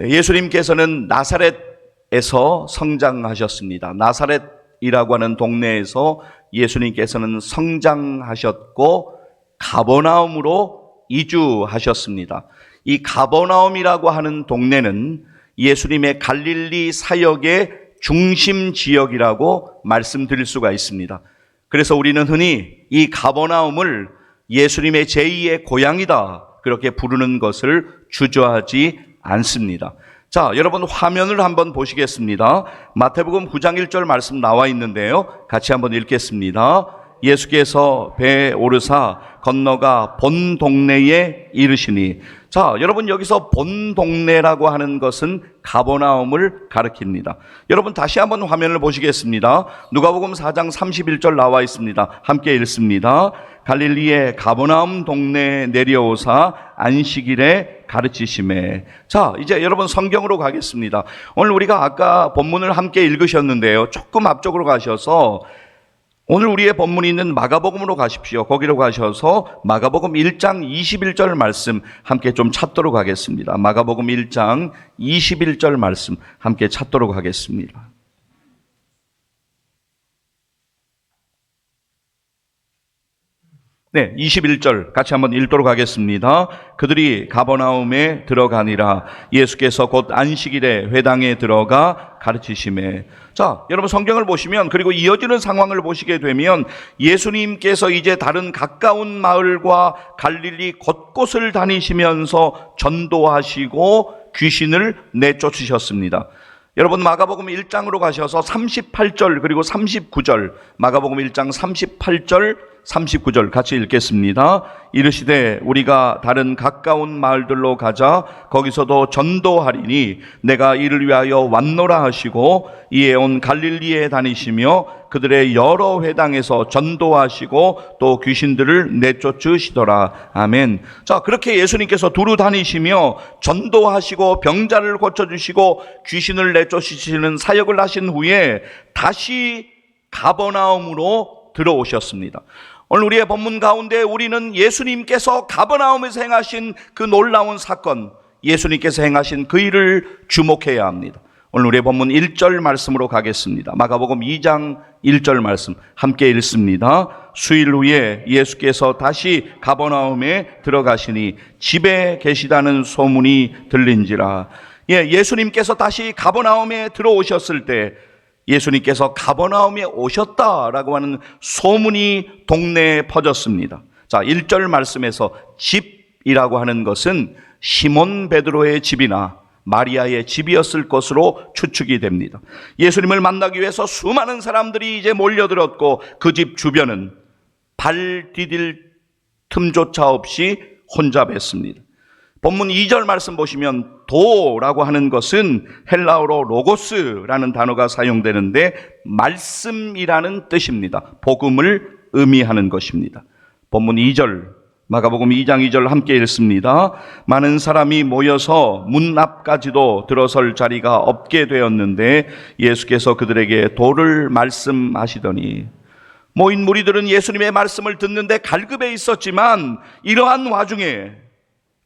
네, 예수님께서는 나사렛에서 성장하셨습니다. 나사렛이라고 하는 동네에서 예수님께서는 성장하셨고 가버나움으로 이주하셨습니다. 이 가버나움이라고 하는 동네는 예수님의 갈릴리 사역의 중심 지역이라고 말씀드릴 수가 있습니다. 그래서 우리는 흔히 이 가버나움을 예수님의 제2의 고향이다. 그렇게 부르는 것을 주저하지 않습니다. 자, 여러분 화면을 한번 보시겠습니다. 마태복음 9장 1절 말씀 나와 있는데요. 같이 한번 읽겠습니다. 예수께서 배에 오르사 건너가 본 동네에 이르시니 자, 여러분 여기서 본 동네라고 하는 것은 가버나움을 가리킵니다. 여러분 다시 한번 화면을 보시겠습니다. 누가복음 4장 31절 나와 있습니다. 함께 읽습니다. 갈릴리의 가버나움 동네에 내려오사 안식일에 가르치심에 자, 이제 여러분 성경으로 가겠습니다. 오늘 우리가 아까 본문을 함께 읽으셨는데요. 조금 앞쪽으로 가셔서 오늘 우리의 본문이 있는 마가복음으로 가십시오. 거기로 가셔서 마가복음 1장 21절 말씀 함께 좀 찾도록 하겠습니다. 마가복음 1장 21절 말씀 함께 찾도록 하겠습니다. 네, 21절 같이 한번 읽도록 하겠습니다. 그들이 가버나움에 들어가니라 예수께서 곧 안식일에 회당에 들어가 가르치심에 자, 여러분 성경을 보시면 그리고 이어지는 상황을 보시게 되면 예수님께서 이제 다른 가까운 마을과 갈릴리 곳곳을 다니시면서 전도하시고 귀신을 내쫓으셨습니다. 여러분 마가복음 1장으로 가셔서 38절 그리고 39절 마가복음 1장 38절 39절 같이 읽겠습니다. 이르시되 우리가 다른 가까운 마을들로 가자 거기서도 전도하리니 내가 이를 위하여 왔노라 하시고 이에 온 갈릴리에 다니시며 그들의 여러 회당에서 전도하시고 또 귀신들을 내쫓으시더라. 아멘. 자, 그렇게 예수님께서 두루 다니시며 전도하시고 병자를 고쳐주시고 귀신을 내쫓으시는 사역을 하신 후에 다시 가버나움으로 들어오셨습니다. 오늘 우리의 본문 가운데 우리는 예수님께서 가버나움에서 행하신 그 놀라운 사건, 예수님께서 행하신 그 일을 주목해야 합니다. 오늘 우리의 본문 1절 말씀으로 가겠습니다. 마가복음 2장 1절 말씀 함께 읽습니다. 수일 후에 예수께서 다시 가버나움에 들어가시니 집에 계시다는 소문이 들린지라. 예, 예수님께서 다시 가버나움에 들어오셨을 때 예수님께서 가버나움에 오셨다라고 하는 소문이 동네에 퍼졌습니다. 자, 1절 말씀에서 집이라고 하는 것은 시몬 베드로의 집이나 마리아의 집이었을 것으로 추측이 됩니다. 예수님을 만나기 위해서 수많은 사람들이 이제 몰려들었고 그 집 주변은 발 디딜 틈조차 없이 혼잡했습니다. 본문 2절 말씀 보시면 도라고 하는 것은 헬라어로 로고스라는 단어가 사용되는데 말씀이라는 뜻입니다. 복음을 의미하는 것입니다. 본문 2절 마가복음 2장 2절 함께 읽습니다. 많은 사람이 모여서 문 앞까지도 들어설 자리가 없게 되었는데 예수께서 그들에게 도를 말씀하시더니 모인 무리들은 예수님의 말씀을 듣는데 갈급해 있었지만 이러한 와중에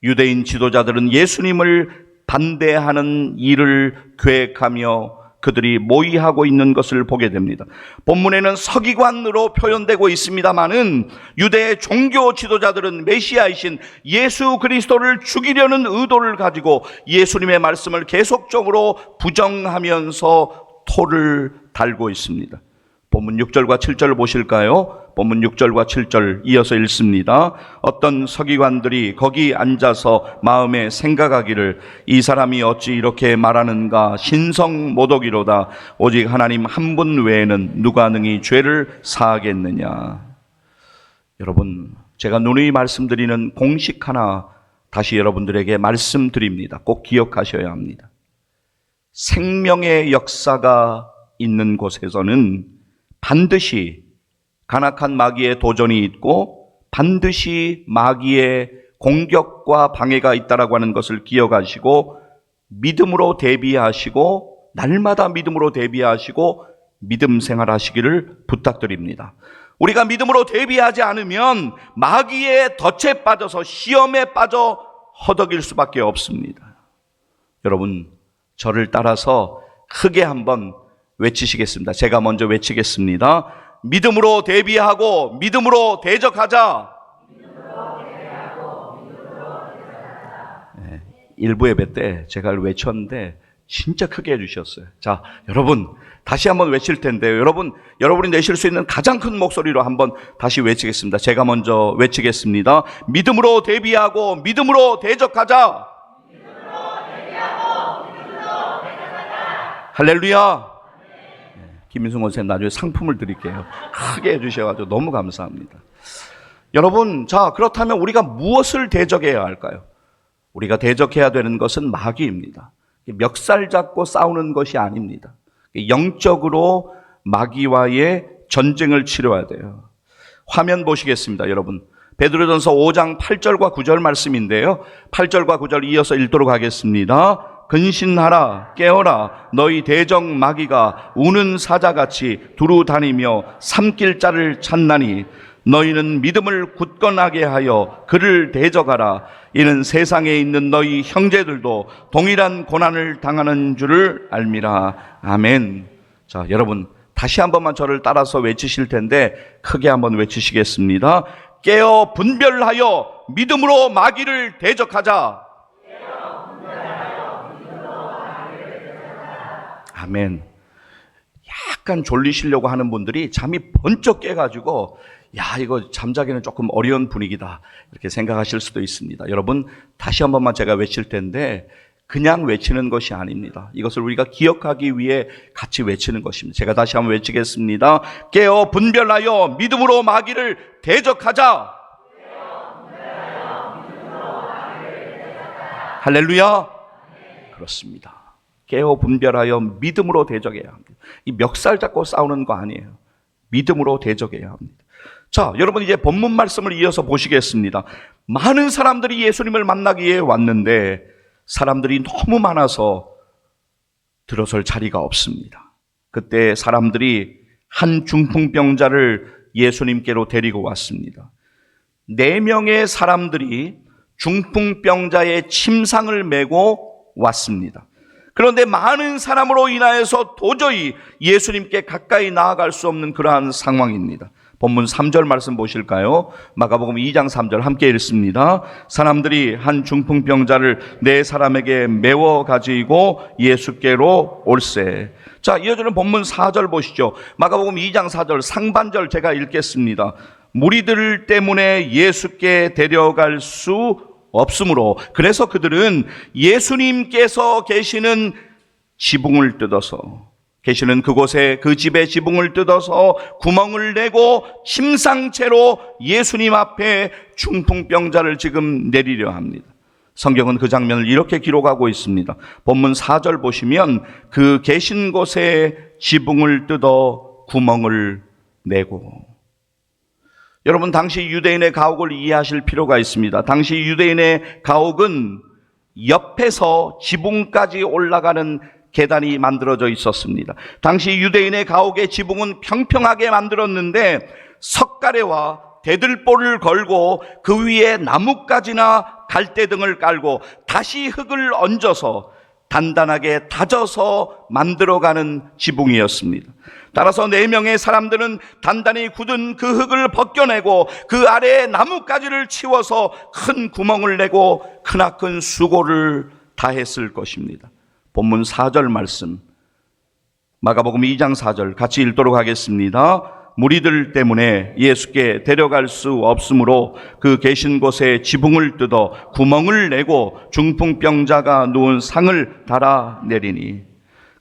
유대인 지도자들은 예수님을 반대하는 일을 계획하며 그들이 모의하고 있는 것을 보게 됩니다. 본문에는 서기관으로 표현되고 있습니다만은 유대의 종교 지도자들은 메시아이신 예수 그리스도를 죽이려는 의도를 가지고 예수님의 말씀을 계속적으로 부정하면서 토를 달고 있습니다. 본문 6절과 7절을 보실까요? 본문 6절과 7절 이어서 읽습니다. 어떤 서기관들이 거기 앉아서 마음에 생각하기를 이 사람이 어찌 이렇게 말하는가 신성 모독이로다 오직 하나님 한 분 외에는 누가 능히 죄를 사하겠느냐. 여러분 제가 누누이 말씀드리는 공식 하나 다시 여러분들에게 말씀드립니다. 꼭 기억하셔야 합니다. 생명의 역사가 있는 곳에서는 반드시 간악한 마귀의 도전이 있고 반드시 마귀의 공격과 방해가 있다라고 하는 것을 기억하시고 믿음으로 대비하시고 날마다 믿음으로 대비하시고 믿음 생활하시기를 부탁드립니다. 우리가 믿음으로 대비하지 않으면 마귀의 덫에 빠져서 시험에 빠져 허덕일 수밖에 없습니다. 여러분, 저를 따라서 크게 한번 외치시겠습니다. 제가 먼저 외치겠습니다. 믿음으로 대비하고 믿음으로 대적하자. 네, 일부 예배 때 제가 외쳤는데 진짜 크게 해주셨어요. 자, 여러분 다시 한번 외칠 텐데요. 여러분, 여러분이 내실 수 있는 가장 큰 목소리로 한번 다시 외치겠습니다. 제가 먼저 외치겠습니다. 믿음으로 대비하고 믿음으로 대적하자. 할렐루야. 네, 김민승 원생 나중에 상품을 드릴게요. 크게 해주셔가지고 너무 감사합니다. 여러분, 자, 그렇다면 우리가 무엇을 대적해야 할까요? 우리가 대적해야 되는 것은 마귀입니다. 멱살 잡고 싸우는 것이 아닙니다. 영적으로 마귀와의 전쟁을 치러야 돼요. 화면 보시겠습니다, 여러분. 베드로전서 5장 8절과 9절 말씀인데요. 8절과 9절 이어서 읽도록 하겠습니다. 근신하라 깨어라. 너희 대적 마귀가 우는 사자같이 두루 다니며 삼킬 자를 찾나니 너희는 믿음을 굳건하게 하여 그를 대적하라. 이는 세상에 있는 너희 형제들도 동일한 고난을 당하는 줄을 알미라. 아멘. 자 여러분 다시 한 번만 저를 따라서 외치실 텐데 크게 한번 외치시겠습니다. 깨어 분별하여 믿음으로 마귀를 대적하자 아멘. 약간 졸리시려고 하는 분들이 잠이 번쩍 깨가지고, 야, 이거 잠자기는 조금 어려운 분위기다. 이렇게 생각하실 수도 있습니다. 여러분, 다시 한 번만 제가 외칠 텐데, 그냥 외치는 것이 아닙니다. 이것을 우리가 기억하기 위해 같이 외치는 것입니다. 제가 다시 한번 외치겠습니다. 깨어 분별하여 믿음으로 마귀를 대적하자. 할렐루야. 그렇습니다. 깨어 분별하여 믿음으로 대적해야 합니다. 이 멱살 잡고 싸우는 거 아니에요. 믿음으로 대적해야 합니다. 자, 여러분 이제 본문 말씀을 이어서 보시겠습니다. 많은 사람들이 예수님을 만나기 위해 왔는데 사람들이 너무 많아서 들어설 자리가 없습니다. 그때 사람들이 한 중풍병자를 예수님께로 데리고 왔습니다. 네 명의 사람들이 중풍병자의 침상을 메고 왔습니다. 그런데 많은 사람으로 인하여서 도저히 예수님께 가까이 나아갈 수 없는 그러한 상황입니다. 본문 3절 말씀 보실까요? 마가복음 2장 3절 함께 읽습니다. 사람들이 한 중풍병자를 네 사람에게 메워 가지고 예수께로 올세. 자, 이어지는 본문 4절 보시죠. 마가복음 2장 4절 상반절 제가 읽겠습니다. 무리들 때문에 예수께 데려갈 수 없으므로 그래서 그들은 예수님께서 계시는 지붕을 뜯어서 계시는 그곳에 그 집의 지붕을 뜯어서 구멍을 내고 침상채로 예수님 앞에 중풍병자를 지금 내리려 합니다. 성경은 그 장면을 이렇게 기록하고 있습니다. 본문 4절 보시면 그 계신 곳에 지붕을 뜯어 구멍을 내고 여러분 당시 유대인의 가옥을 이해하실 필요가 있습니다. 당시 유대인의 가옥은 옆에서 지붕까지 올라가는 계단이 만들어져 있었습니다. 당시 유대인의 가옥의 지붕은 평평하게 만들었는데 석가래와 대들보를 걸고 그 위에 나뭇가지나 갈대 등을 깔고 다시 흙을 얹어서 단단하게 다져서 만들어가는 지붕이었습니다. 따라서 네 명의 사람들은 단단히 굳은 그 흙을 벗겨내고 그 아래에 나뭇가지를 치워서 큰 구멍을 내고 크나큰 수고를 다했을 것입니다. 본문 4절 말씀 마가복음 2장 4절 같이 읽도록 하겠습니다. 무리들 때문에 예수께 데려갈 수 없으므로 그 계신 곳에 지붕을 뜯어 구멍을 내고 중풍병자가 누운 상을 달아 내리니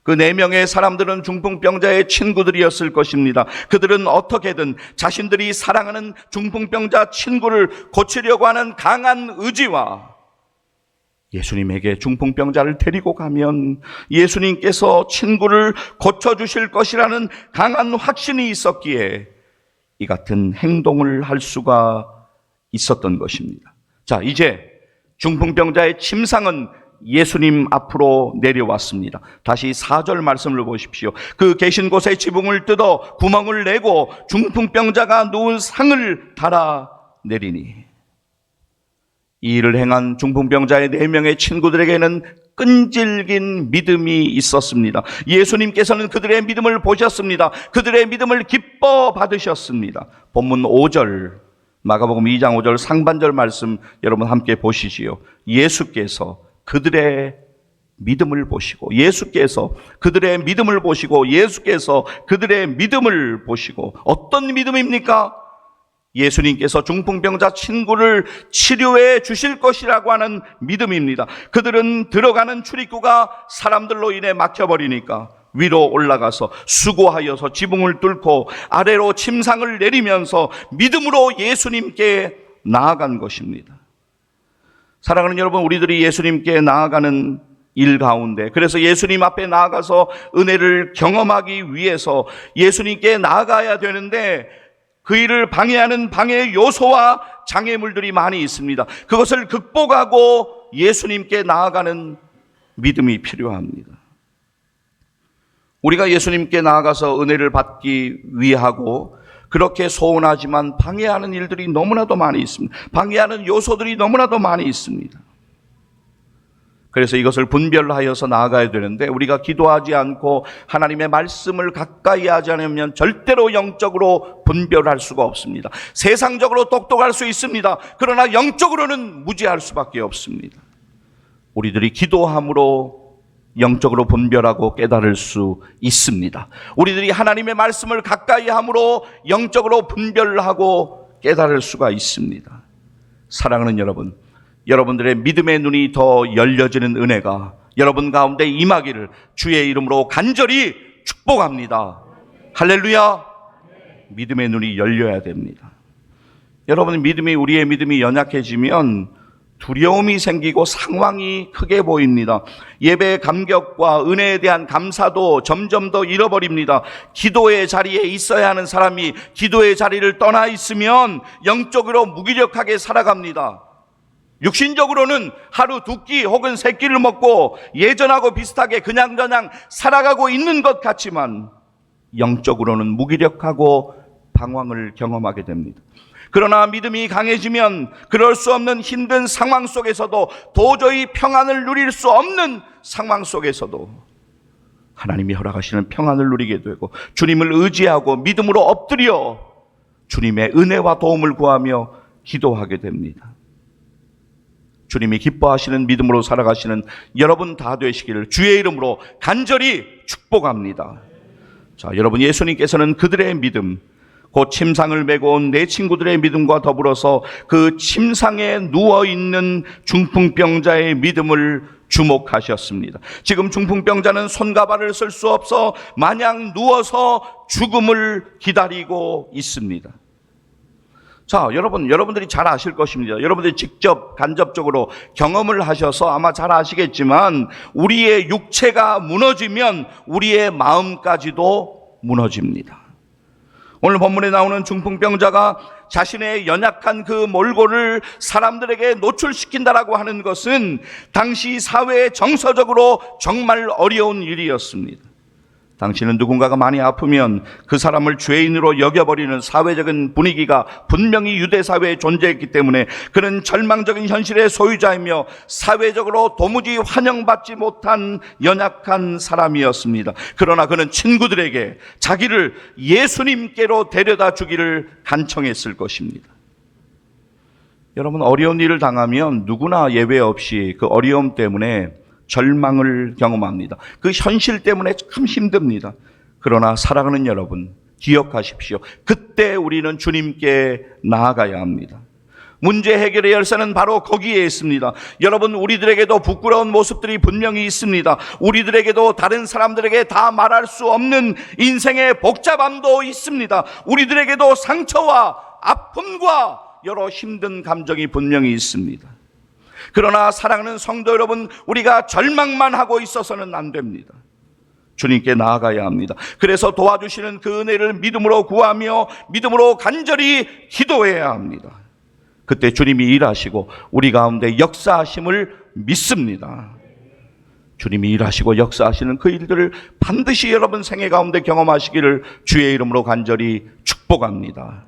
그네 명의 사람들은 중풍병자의 친구들이었을 것입니다. 그들은 어떻게든 자신들이 사랑하는 중풍병자 친구를 고치려고 하는 강한 의지와 예수님에게 중풍병자를 데리고 가면 예수님께서 친구를 고쳐주실 것이라는 강한 확신이 있었기에 이 같은 행동을 할 수가 있었던 것입니다. 자, 이제 중풍병자의 침상은 예수님 앞으로 내려왔습니다. 다시 4절 말씀을 보십시오. 그 계신 곳에 지붕을 뜯어 구멍을 내고 중풍병자가 누운 상을 달아 내리니 이 일을 행한 중풍병자의 네 명의 친구들에게는 끈질긴 믿음이 있었습니다. 예수님께서는 그들의 믿음을 보셨습니다. 그들의 믿음을 기뻐 받으셨습니다. 본문 5절 마가복음 2장 5절 상반절 말씀 여러분 함께 보시지요. 예수께서 그들의 믿음을 보시고 예수께서 그들의 믿음을 보시고 예수께서 그들의 믿음을 보시고 어떤 믿음입니까? 예수님께서 중풍병자 친구를 치료해 주실 것이라고 하는 믿음입니다. 그들은 들어가는 출입구가 사람들로 인해 막혀버리니까 위로 올라가서 수고하여서 지붕을 뚫고 아래로 침상을 내리면서 믿음으로 예수님께 나아간 것입니다. 사랑하는 여러분, 우리들이 예수님께 나아가는 일 가운데 그래서 예수님 앞에 나아가서 은혜를 경험하기 위해서 예수님께 나아가야 되는데 그 일을 방해하는 방해 요소와 장애물들이 많이 있습니다. 그것을 극복하고 예수님께 나아가는 믿음이 필요합니다. 우리가 예수님께 나아가서 은혜를 받기 위하고 그렇게 소원하지만 방해하는 일들이 너무나도 많이 있습니다. 방해하는 요소들이 너무나도 많이 있습니다. 그래서 이것을 분별하여서 나아가야 되는데 우리가 기도하지 않고 하나님의 말씀을 가까이 하지 않으면 절대로 영적으로 분별할 수가 없습니다. 세상적으로 똑똑할 수 있습니다. 그러나 영적으로는 무지할 수밖에 없습니다. 우리들이 기도함으로 영적으로 분별하고 깨달을 수 있습니다. 우리들이 하나님의 말씀을 가까이 함으로 영적으로 분별하고 깨달을 수가 있습니다. 사랑하는 여러분, 여러분들의 믿음의 눈이 더 열려지는 은혜가 여러분 가운데 임하기를 주의 이름으로 간절히 축복합니다. 할렐루야! 믿음의 눈이 열려야 됩니다. 여러분 믿음이 우리의 믿음이 연약해지면 두려움이 생기고 상황이 크게 보입니다. 예배의 감격과 은혜에 대한 감사도 점점 더 잃어버립니다. 기도의 자리에 있어야 하는 사람이 기도의 자리를 떠나 있으면 영적으로 무기력하게 살아갑니다. 육신적으로는 하루 두 끼 혹은 세 끼를 먹고 예전하고 비슷하게 그냥저냥 살아가고 있는 것 같지만 영적으로는 무기력하고 방황을 경험하게 됩니다. 그러나 믿음이 강해지면 그럴 수 없는 힘든 상황 속에서도 도저히 평안을 누릴 수 없는 상황 속에서도 하나님이 허락하시는 평안을 누리게 되고 주님을 의지하고 믿음으로 엎드려 주님의 은혜와 도움을 구하며 기도하게 됩니다. 주님이 기뻐하시는 믿음으로 살아가시는 여러분 다 되시기를 주의 이름으로 간절히 축복합니다. 자, 여러분 예수님께서는 그들의 믿음, 곧 침상을 메고 온 내 친구들의 믿음과 더불어서 그 침상에 누워 있는 중풍병자의 믿음을 주목하셨습니다. 지금 중풍병자는 손과 발을 쓸 수 없어 마냥 누워서 죽음을 기다리고 있습니다. 자, 여러분, 여러분들이 잘 아실 것입니다. 여러분들이 직접 간접적으로 경험을 하셔서 아마 잘 아시겠지만 우리의 육체가 무너지면 우리의 마음까지도 무너집니다. 오늘 본문에 나오는 중풍병자가 자신의 연약한 그 몰골을 사람들에게 노출시킨다라고 하는 것은 당시 사회에 정서적으로 정말 어려운 일이었습니다. 당신은 누군가가 많이 아프면 그 사람을 죄인으로 여겨버리는 사회적인 분위기가 분명히 유대 사회에 존재했기 때문에 그는 절망적인 현실의 소유자이며 사회적으로 도무지 환영받지 못한 연약한 사람이었습니다. 그러나 그는 친구들에게 자기를 예수님께로 데려다 주기를 간청했을 것입니다. 여러분 어려운 일을 당하면 누구나 예외 없이 그 어려움 때문에 절망을 경험합니다. 그 현실 때문에 참 힘듭니다. 그러나 사랑하는 여러분, 기억하십시오. 그때 우리는 주님께 나아가야 합니다. 문제 해결의 열쇠는 바로 거기에 있습니다. 여러분, 우리들에게도 부끄러운 모습들이 분명히 있습니다. 우리들에게도 다른 사람들에게 다 말할 수 없는 인생의 복잡함도 있습니다. 우리들에게도 상처와 아픔과 여러 힘든 감정이 분명히 있습니다. 그러나 사랑하는 성도 여러분, 우리가 절망만 하고 있어서는 안 됩니다. 주님께 나아가야 합니다. 그래서 도와주시는 그 은혜를 믿음으로 구하며 믿음으로 간절히 기도해야 합니다. 그때 주님이 일하시고 우리 가운데 역사하심을 믿습니다. 주님이 일하시고 역사하시는 그 일들을 반드시 여러분 생애 가운데 경험하시기를 주의 이름으로 간절히 축복합니다.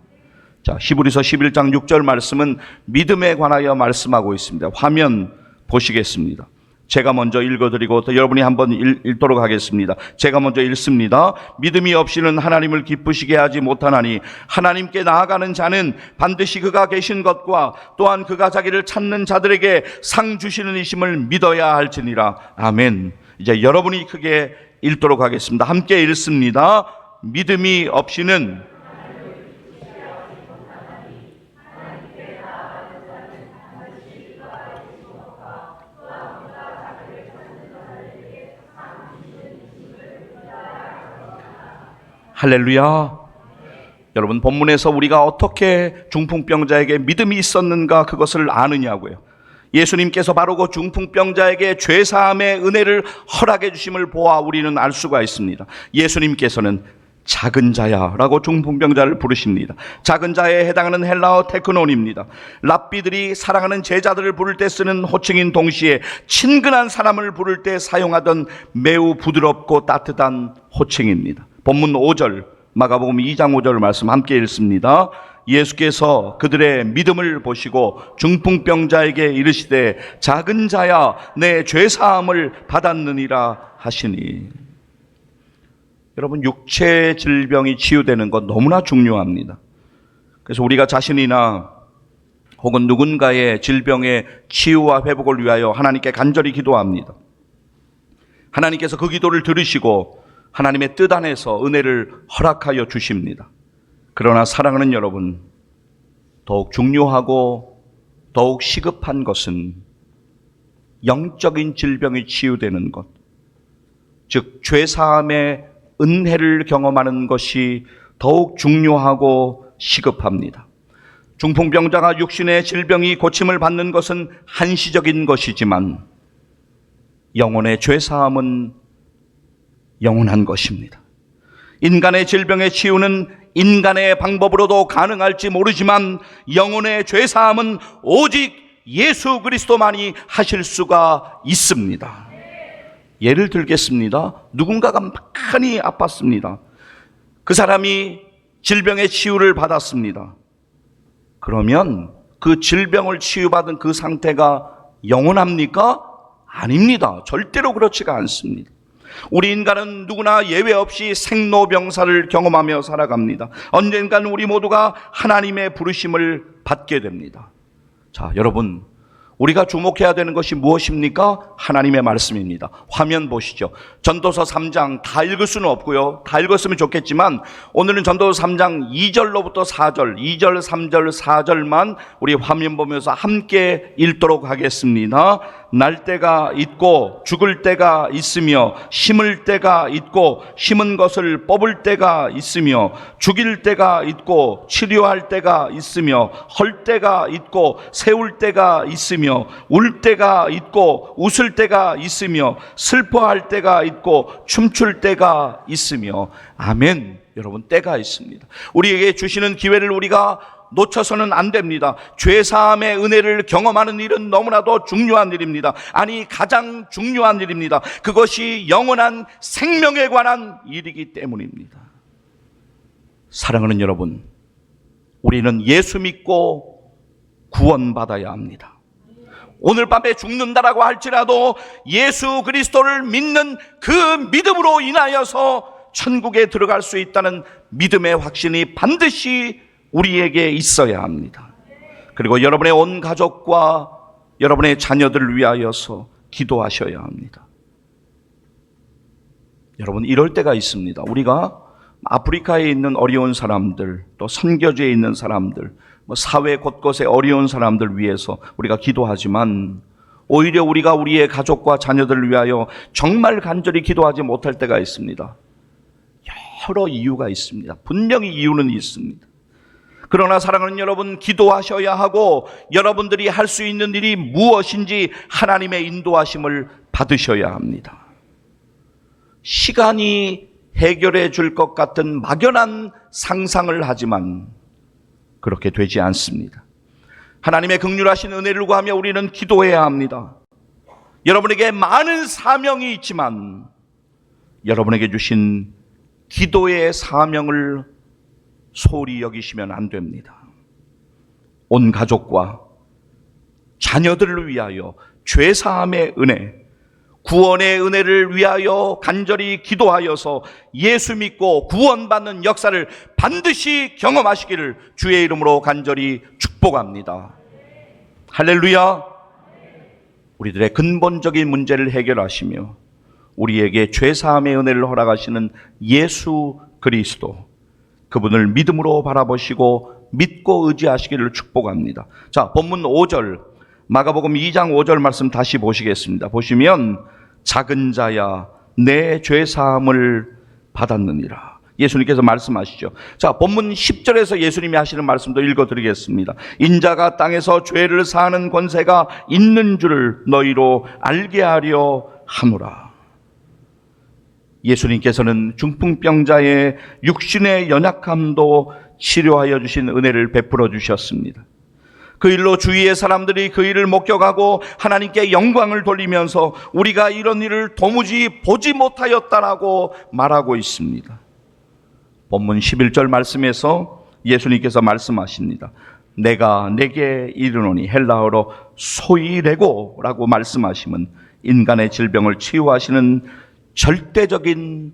자, 히브리서 11장 6절 말씀은 믿음에 관하여 말씀하고 있습니다. 화면 보시겠습니다. 제가 먼저 읽어드리고 또 여러분이 한번 읽, 읽도록 하겠습니다. 제가 먼저 읽습니다. 믿음이 없이는 하나님을 기쁘시게 하지 못하나니 하나님께 나아가는 자는 반드시 그가 계신 것과 또한 그가 자기를 찾는 자들에게 상 주시는 이심을 믿어야 할지니라. 아멘. 이제 여러분이 크게 읽도록 하겠습니다. 함께 읽습니다. 믿음이 없이는 할렐루야. 여러분 본문에서 우리가 어떻게 중풍병자에게 믿음이 있었는가 그것을 아느냐고요. 예수님께서 바로 그 중풍병자에게 죄 사함의 은혜를 허락해 주심을 보아 우리는 알 수가 있습니다. 예수님께서는 작은 자야라고 중풍병자를 부르십니다. 작은 자에 해당하는 헬라어 테크논입니다. 랍비들이 사랑하는 제자들을 부를 때 쓰는 호칭인 동시에 친근한 사람을 부를 때 사용하던 매우 부드럽고 따뜻한 호칭입니다. 본문 5절 마가복음 2장 5절 말씀 함께 읽습니다. 예수께서 그들의 믿음을 보시고 중풍병자에게 이르시되 작은 자야 내 죄 사함을 받았느니라 하시니 여러분 육체 질병이 치유되는 건 너무나 중요합니다. 그래서 우리가 자신이나 혹은 누군가의 질병의 치유와 회복을 위하여 하나님께 간절히 기도합니다. 하나님께서 그 기도를 들으시고 하나님의 뜻 안에서 은혜를 허락하여 주십니다. 그러나 사랑하는 여러분, 더욱 중요하고 더욱 시급한 것은 영적인 질병이 치유되는 것, 즉, 죄사함의 은혜를 경험하는 것이 더욱 중요하고 시급합니다. 중풍병자가 육신의 질병이 고침을 받는 것은 한시적인 것이지만 영혼의 죄사함은 영원한 것입니다. 인간의 질병의 치유는 인간의 방법으로도 가능할지 모르지만 영혼의 죄사함은 오직 예수 그리스도만이 하실 수가 있습니다. 예를 들겠습니다. 누군가가 많이 아팠습니다. 그 사람이 질병의 치유를 받았습니다. 그러면 그 질병을 치유받은 그 상태가 영원합니까? 아닙니다. 절대로 그렇지가 않습니다. 우리 인간은 누구나 예외 없이 생로병사를 경험하며 살아갑니다. 언젠가는 우리 모두가 하나님의 부르심을 받게 됩니다. 자, 여러분. 우리가 주목해야 되는 것이 무엇입니까? 하나님의 말씀입니다. 화면 보시죠. 전도서 3장 다 읽을 수는 없고요. 다 읽었으면 좋겠지만 오늘은 전도서 3장 2절로부터 4절, 2절, 3절, 4절만 우리 화면 보면서 함께 읽도록 하겠습니다. 날 때가 있고 죽을 때가 있으며 심을 때가 있고 심은 것을 뽑을 때가 있으며 죽일 때가 있고 치료할 때가 있으며 헐 때가 있고 세울 때가 있으며 울 때가 있고 웃을 때가 있으며 슬퍼할 때가 있고 춤출 때가 있으며. 아멘. 여러분 때가 있습니다. 우리에게 주시는 기회를 우리가 놓쳐서는 안 됩니다. 죄사함의 은혜를 경험하는 일은 너무나도 중요한 일입니다. 아니, 가장 중요한 일입니다. 그것이 영원한 생명에 관한 일이기 때문입니다. 사랑하는 여러분, 우리는 예수 믿고 구원받아야 합니다. 오늘 밤에 죽는다라고 할지라도 예수 그리스도를 믿는 그 믿음으로 인하여서 천국에 들어갈 수 있다는 믿음의 확신이 반드시 우리에게 있어야 합니다. 그리고 여러분의 온 가족과 여러분의 자녀들을 위하여서 기도하셔야 합니다. 여러분, 이럴 때가 있습니다. 우리가 아프리카에 있는 어려운 사람들, 또 선교지에 있는 사람들, 뭐 사회 곳곳에 어려운 사람들 위해서 우리가 기도하지만 오히려 우리가 우리의 가족과 자녀들을 위하여 정말 간절히 기도하지 못할 때가 있습니다. 여러 이유가 있습니다. 분명히 이유는 있습니다. 그러나 사랑하는 여러분, 기도하셔야 하고 여러분들이 할 수 있는 일이 무엇인지 하나님의 인도하심을 받으셔야 합니다. 시간이 해결해 줄 것 같은 막연한 상상을 하지만 그렇게 되지 않습니다. 하나님의 극률하신 은혜를 구하며 우리는 기도해야 합니다. 여러분에게 많은 사명이 있지만 여러분에게 주신 기도의 사명을 소홀히 여기시면 안 됩니다. 온 가족과 자녀들을 위하여 죄사함의 은혜, 구원의 은혜를 위하여 간절히 기도하여서 예수 믿고 구원받는 역사를 반드시 경험하시기를 주의 이름으로 간절히 축복합니다. 할렐루야. 우리들의 근본적인 문제를 해결하시며 우리에게 죄사함의 은혜를 허락하시는 예수 그리스도 그분을 믿음으로 바라보시고 믿고 의지하시기를 축복합니다. 자, 본문 5절 마가복음 2장 5절 말씀 다시 보시겠습니다. 보시면 작은 자야 내 죄 사함을 받았느니라. 예수님께서 말씀하시죠. 자, 본문 10절에서 예수님이 하시는 말씀도 읽어 드리겠습니다. 인자가 땅에서 죄를 사하는 권세가 있는 줄을 너희로 알게 하려 하노라. 예수님께서는 중풍병자의 육신의 연약함도 치료하여 주신 은혜를 베풀어 주셨습니다. 그 일로 주위의 사람들이 그 일을 목격하고 하나님께 영광을 돌리면서 우리가 이런 일을 도무지 보지 못하였다라고 말하고 있습니다. 본문 11절 말씀에서 예수님께서 말씀하십니다. 내가 내게 이르노니 헬라어로 소이레고라고 말씀하시면 인간의 질병을 치유하시는 절대적인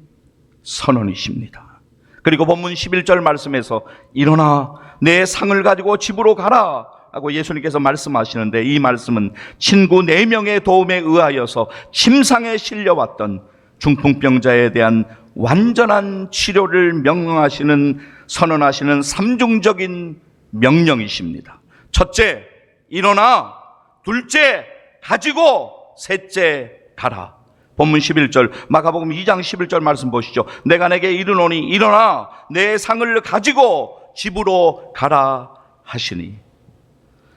선언이십니다. 그리고 본문 11절 말씀에서 일어나 내 상을 가지고 집으로 가라 하고 예수님께서 말씀하시는데 이 말씀은 친구 네 명의 도움에 의하여서 침상에 실려왔던 중풍병자에 대한 완전한 치료를 명령하시는 선언하시는 삼중적인 명령이십니다. 첫째, 일어나. 둘째, 가지고. 셋째, 가라. 본문 11절, 마가복음 2장 11절 말씀 보시죠. 내가 내게 이르노니 일어나 내 상을 가지고 집으로 가라 하시니.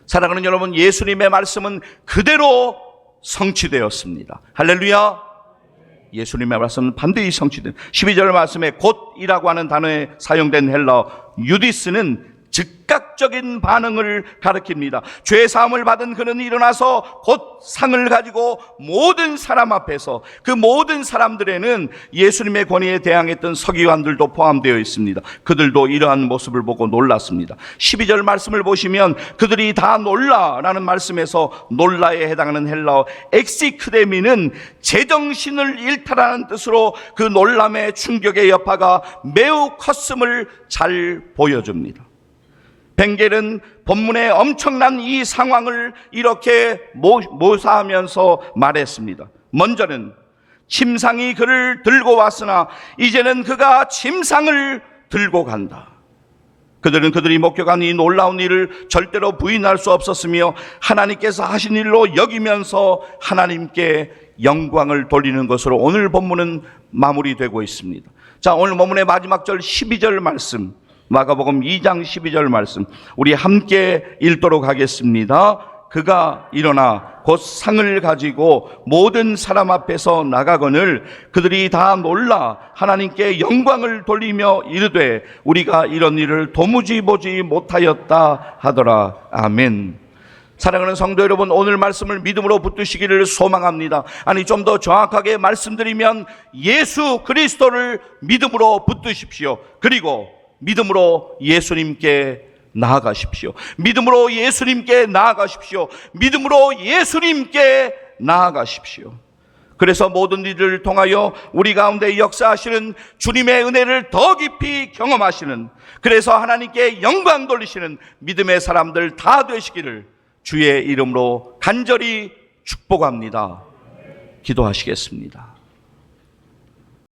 사랑하는 여러분, 예수님의 말씀은 그대로 성취되었습니다. 할렐루야. 예수님의 말씀은 반드시 성취된 12절 말씀에 곧이라고 하는 단어에 사용된 헬러 유디스는 즉각적인 반응을 가리킵니다. 죄 사함을 받은 그는 일어나서 곧 상을 가지고 모든 사람 앞에서 그 모든 사람들에는 예수님의 권위에 대항했던 서기관들도 포함되어 있습니다. 그들도 이러한 모습을 보고 놀랐습니다. 12절 말씀을 보시면 그들이 다 놀라라는 말씀에서 놀라에 해당하는 헬라어 엑시크데미는 제정신을 일탈하는 뜻으로 그 놀람의 충격의 여파가 매우 컸음을 잘 보여줍니다. 벤겔은 본문의 엄청난 이 상황을 이렇게 모- 묘사하면서 말했습니다. 먼저는 침상이 그를 들고 왔으나 이제는 그가 침상을 들고 간다. 그들은 그들이 목격한 이 놀라운 일을 절대로 부인할 수 없었으며 하나님께서 하신 일로 여기면서 하나님께 영광을 돌리는 것으로 오늘 본문은 마무리되고 있습니다. 자, 오늘 본문의 마지막 절 12절 말씀. 마가복음 2장 12절 말씀. 우리 함께 읽도록 하겠습니다. 그가 일어나 곧 상을 가지고 모든 사람 앞에서 나가거늘 그들이 다 놀라 하나님께 영광을 돌리며 이르되 우리가 이런 일을 도무지 보지 못하였다 하더라. 아멘. 사랑하는 성도 여러분, 오늘 말씀을 믿음으로 붙드시기를 소망합니다. 아니, 좀 더 정확하게 말씀드리면 예수 그리스도를 믿음으로 붙드십시오. 그리고 믿음으로 예수님께 나아가십시오. 믿음으로 예수님께 나아가십시오. 믿음으로 예수님께 나아가십시오. 그래서 모든 일을 통하여 우리 가운데 역사하시는 주님의 은혜를 더 깊이 경험하시는 그래서 하나님께 영광 돌리시는 믿음의 사람들 다 되시기를 주의 이름으로 간절히 축복합니다. 기도하시겠습니다.